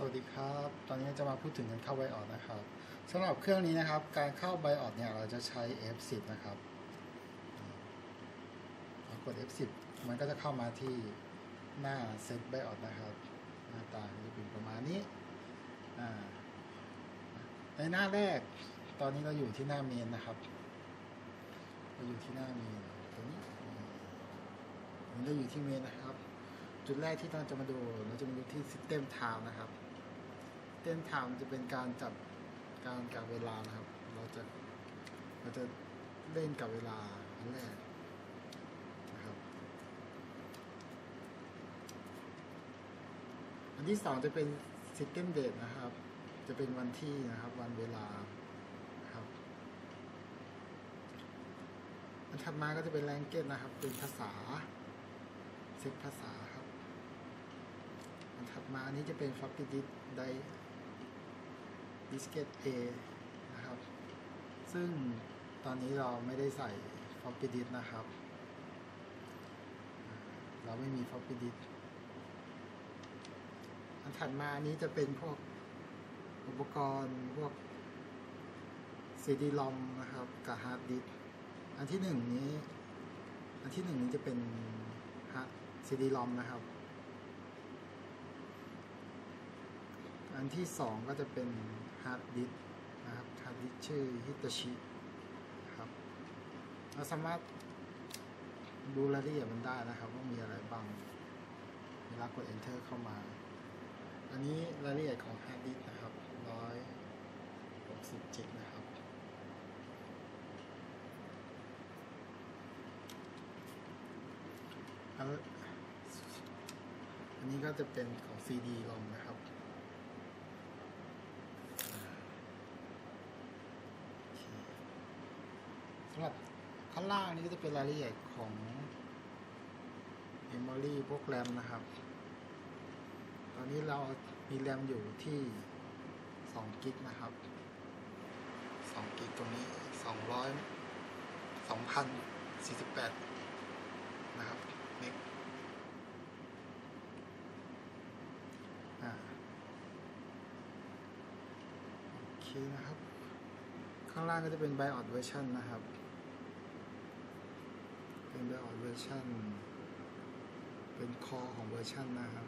สวัสดีครับ ตอนนี้จะมาพูดถึงการเข้าไบออดนะครับสำหรับเครื่องนี้นะครับ การเข้าไบออดเนี่ยเราจะใช้ F10 นะครับกด F10 มันก็จะเข้ามาที่หน้าเซตไบออดนะครับ หน้าตาจะเป็นประมาณนี้ในหน้าแรก ตอนนี้เราอยู่ที่หน้าเมนนะครับเราอยู่ที่หน้าเมนตัวนี้อันนี้เราอยู่ที่เมนนะครับจุดแรกที่เราจะมาดูเราจะมาดูที่ System Time นะครับ System Time จะเป็นการจับการกับเวลานะครับ เราจะเราจะเล่นกับเวลาอันแรกนะครับ อันที่สองจะเป็น System Date นะครับ จะเป็นวันที่นะครับ วันเวลาครับ อันถัดมาก็จะเป็น Language นะครับ เป็นภาษาเซ็ตภาษาครับ อันถัดมาอันนี้จะเป็น floppy disk drive diskette A นะครับ ซึ่งตอนนี้เราไม่ได้ใส่ floppy disk นะครับ เราไม่มี floppy disk อันถัดมาอันนี้จะเป็นพวกอุปกรณ์พวก CD-ROM นะครับกับ hard disk อันที่หนึ่งนี้ อันที่หนึ่งนี้จะเป็น hard CD-ROM นะครับ อันที่สองก็จะเป็น ฮาร์ดดิสนะครับฮาร์ดดิสชื่อฮิตาชิครับเราสามารถดูรายละเอียดมันได้นะครับว่ามีอะไรบ้างเวลากด enter เข้ามา อันนี้รายละเอียดของฮาร์ดดิสนะครับร้อยหกสิบเจ็ดนะครับอันอันนี้ก็จะเป็นของ CD ลอมนะครับอ่าโอเคสำหรับข้างล่างนี้ก็จะเป็นรายละเอียดของ Memory พวกแรมนะครับ ตอนนี้เรามีแรมอยู่ที่2กิกนะครับ2กิกตรงนี้ 200 2,048 นะครับเมกโอเคนะครับ ข้างล่างก็จะเป็น BIOS version นะครับ เป็น BIOS version เป็นคอของเวอร์ชันนะครับ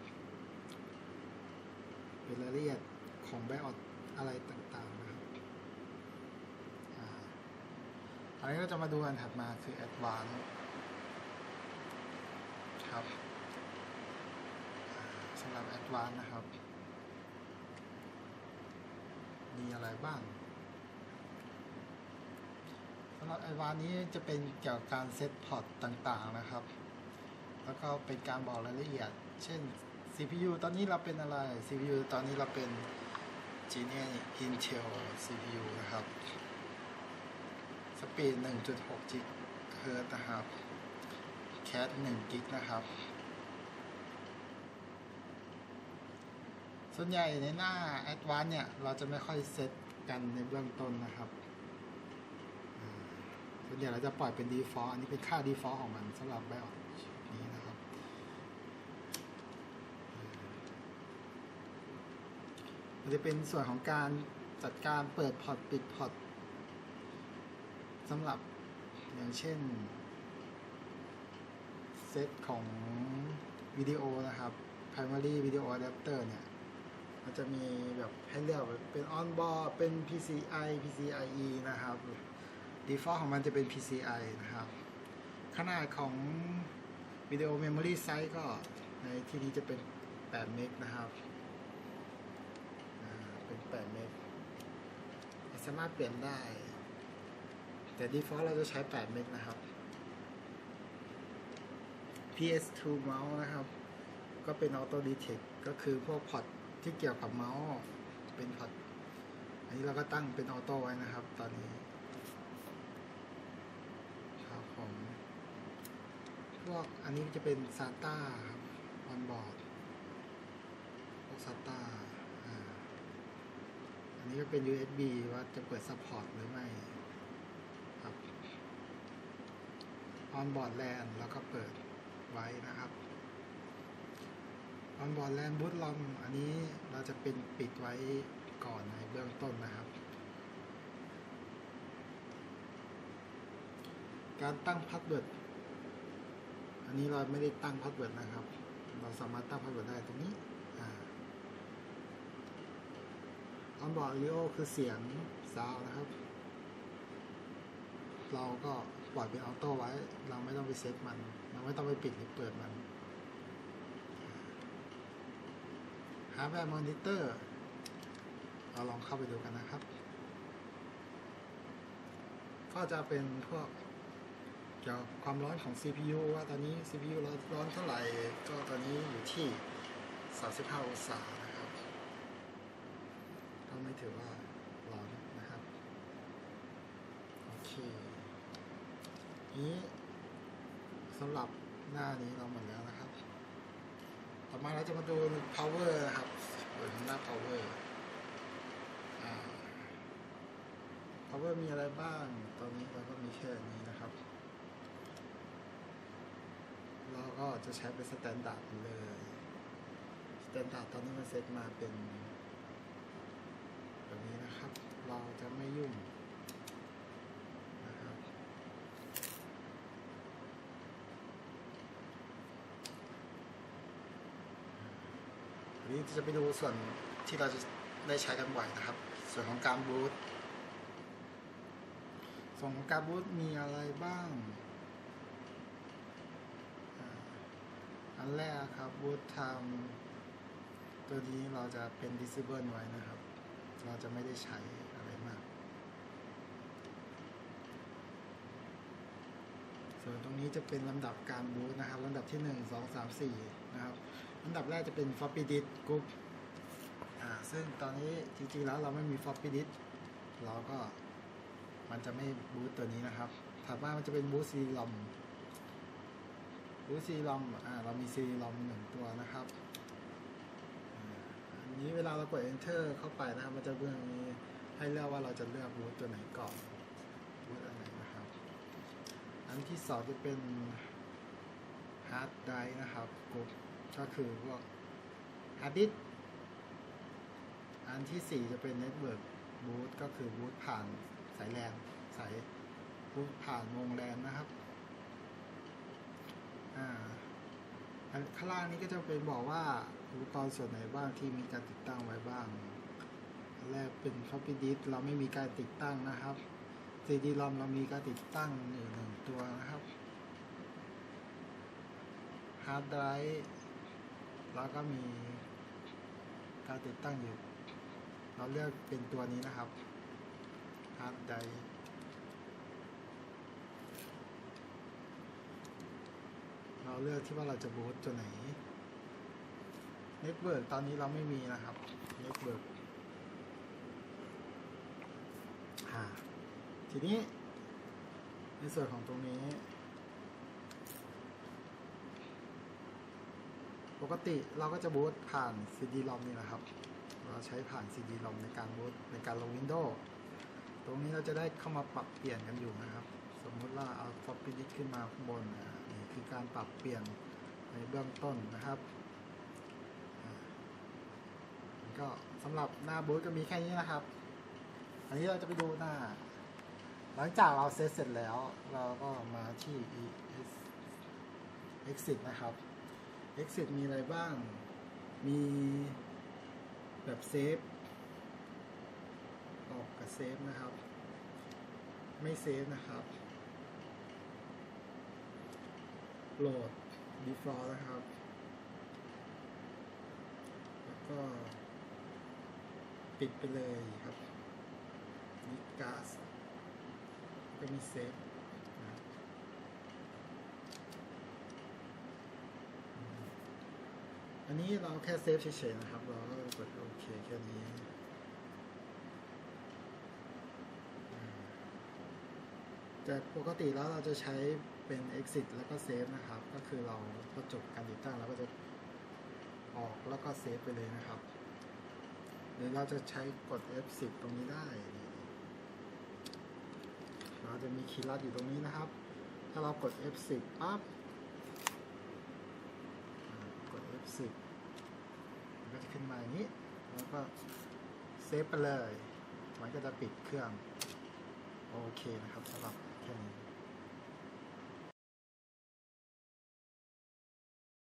เป็นรายละเอียดของ BIOS อะไรต่างๆนะครับอ่าอันนี้เราจะมาดูอันถัดมาคือ Advanced ครับสำหรับ Advanced นะครับ มีอะไรบ้าง สำหรับ Advanced นี้จะเป็นเกี่ยวกับการเซตพอร์ตต่างๆนะครับ แล้วก็เป็นการบอกรายละเอียด เช่น CPU ตอนนี้เราเป็นอะไร CPU ตอนนี้เราเป็น Genius Intel CPU นะครับ สปีด 1.6 GHz นะครับแคส1กิกนะครับ ส่วนใหญ่ในหน้า a d v a n c e เนี่ย เราจะไม่ค่อยเซตกันในเบื้องต้นนะครับ ส่วนใหญ่เราจะปล่อยเป็น default อันนี้เป็นค่า default ของมันสำหรับ BIOS นี้นะครับ มันจะเป็นส่วนของการจัดการเปิดพอร์ตปิดพอร์ตสำหรับอย่างเช่นเซตของวิดีโอนะครับ primary video adapter เนี่ย มันจะมีแบบให้เลือกเป็น on board เป็น PCI PCIe นะครับ default ของมันจะเป็น PCI นะครับ ขนาดของวิดีโอ memory size ก็ในที่นี้จะเป็น8เมกนะครับเป็น8เมกสามารถเปลี่ยนได้ แต่ default เราจะใช้8เมกนะครับ PS2 เมาส์นะครับ ก็เป็น Auto Detect ก็คือพวกพอร์ตที่เกี่ยวกับเมาส์เป็นพอร์ตอันนี้เราก็ตั้งเป็นออโต้ไว้นะครับ ตอนนี้ครับผมพ วกอันนี้จะเป็น SATA ครับออนบอร์ดพวก SATA อ่าอันนี้ก็เป็น USB ว่าจะเปิด support หรือไม่ครับออนบอร์ดแลนแล้วก็เปิดไว้นะครับออนบอร์ดแลนด์บูตลอมอันนี้เราจะเป็นปิดไว้ก่อนในเบื้องต้นนะครับ การตั้งพาสเวิร์ด อันนี้เราไม่ได้ตั้งพาสเวิร์ดนะครับ เราสามารถตั้งพาสเวิร์ดได้ตรงนี้ออนบอร์ดลิโอคือเสียงซาวนะครับ เราก็ปล่อยเป็นออโต้ไว้ เราไม่ต้องไปเซตมัน เราไม่ต้องไปปิดหรือเปิดมันฮาร์ดแวร์มอนิเตอร์ เราลองเข้าไปดูกันนะครับ ก็จะเป็นพวก เกี่ยวกับความร้อนของ CPU ว่าตอนนี้ CPU ร้อนร้อนเท่าไหร่ ก็ตอนนี้อยู่ที่ 35 องศานะครับ ก็ไม่ถือว่าร้อนนะครับ โอเค นี้สำหรับหน้านี้เราหมดแล้วนะครับ ต่อมาเราจะมาดู power นะครับเปิดหน้า power power มีอะไรบ้าง ตอนนี้เราก็มีแค่นี้นะครับ เราก็จะใช้เป็นสแตนดาร์ดเลยสแตนดาร์ดตอนนี้มันเซตมาเป็นแบบนี้นะครับ เราจะไม่ยุ่งนะครับอันนี้จะไปดูส่วนที่เราจะได้ใช้กันบ่อยนะครับ ส่วนของการบูตส่วนของการบูตมีอะไรบ้างอ่าอัน แรกครับบูตไทม์ตัวนี้เราจะเป็น disable ไว้นะครับ เราจะไม่ได้ใช้อะไรมาก ส่วนตรงนี้จะเป็นลำดับการบูตนะครับลำดับที่ 1 2 3 4 นะครับลำดับแรกจะเป็น floppy disk group อ่าซึ่งตอนนี้จริงๆแล้วเราไม่มี floppy disk เราก็มันจะไม่บูตตัวนี้นะครับ ถัดมามันจะเป็นบูต CD-ROM บูต CD-ROM อ่าเรามี CD-ROM หนึ่งตัวนะครับอันนี้เวลาเรากด enter เข้าไปนะครับ มันจะเบื้องนี้ให้เลือกว่าเราจะเลือกบูตตัวไหนก่อนบูตอันไหนะครับ อันที่สองจะเป็นฮาร์ดไดร์นะครับกรุ๊ปก็คือพวกฮาร์ดดิสอันที่สี่จะเป็นเน็ตเวิร์กบูตก็คือบูตผ่านสายแลนสายบูตผ่านวงแลนนะครับอ่าอัน ข้างล่างนี้ก็จะเป็นบอกว่าอุปกรณ์ส่วนไหนบ้างที่มีการติดตั้งไว้บ้างอันแรกเป็น floppy disk เราไม่มีการติดตั้งนะครับ CD-ROM เรามีการติดตั้งอยู่หนึ่งตัวนะครับฮาร์ดไดรฟ์แล้วก็มีการติดตั้งอยู่ เราเลือกเป็นตัวนี้นะครับฮาร์ดไดรฟ์ เราเลือกที่ว่าเราจะบูตตัวไหนเน็ตเวิร์กตอนนี้เราไม่มีนะครับเน็ตเวิร์กทีนี้ในส่วนของตรงนี้ ปกติเราก็จะบูตผ่าน CD-ROM นี่นะครับ เราใช้ผ่าน CD-ROM ในการบูตในการลง Windows ตรงนี้เราจะได้เข้ามาปรับเปลี่ยนกันอยู่นะครับ สมมติว่าเอา floppy disk ขึ้นมาข้างบนนี่ คือการปรับเปลี่ยนในเบื้องต้นนะครับอ่าก็สำหรับหน้าบูตก็มีแค่นี้นะครับ อันนี้เราจะไปดูหน้า หลังจากเราเซตเสร็จแล้ว เราก็มาที่ ES exit นะครับ exit มีอะไรบ้าง มีแบบเซฟออกกับเซฟนะครับ ไม่เซฟนะครับ โหลด default นะครับ แล้วก็ ปิดไปเลยครับนิกาสก็มีเซฟนะอันนี้เราแค่เซฟเฉยๆนะครับ เราก็กดโอเคแค่นี้แต่ปกติแล้วเราจะใช้ เป็น exit แล้วก็เซฟนะครับ ก็คือเราพอจบการติดตั้งเราก็จะออกแล้วก็เซฟไปเลยนะครับ หรือเราจะใช้กด F10 ตรงนี้ได้เราจะมีคีย์ลัดอยู่ตรงนี้นะครับ ถ้าเรากด F10 ปั๊บกด F10 ก็จะขึ้นมาอย่างนี้ แล้วก็เซฟไปเลย มันก็จะปิดเครื่อง โอเคนะครับสำหรับแค่นี้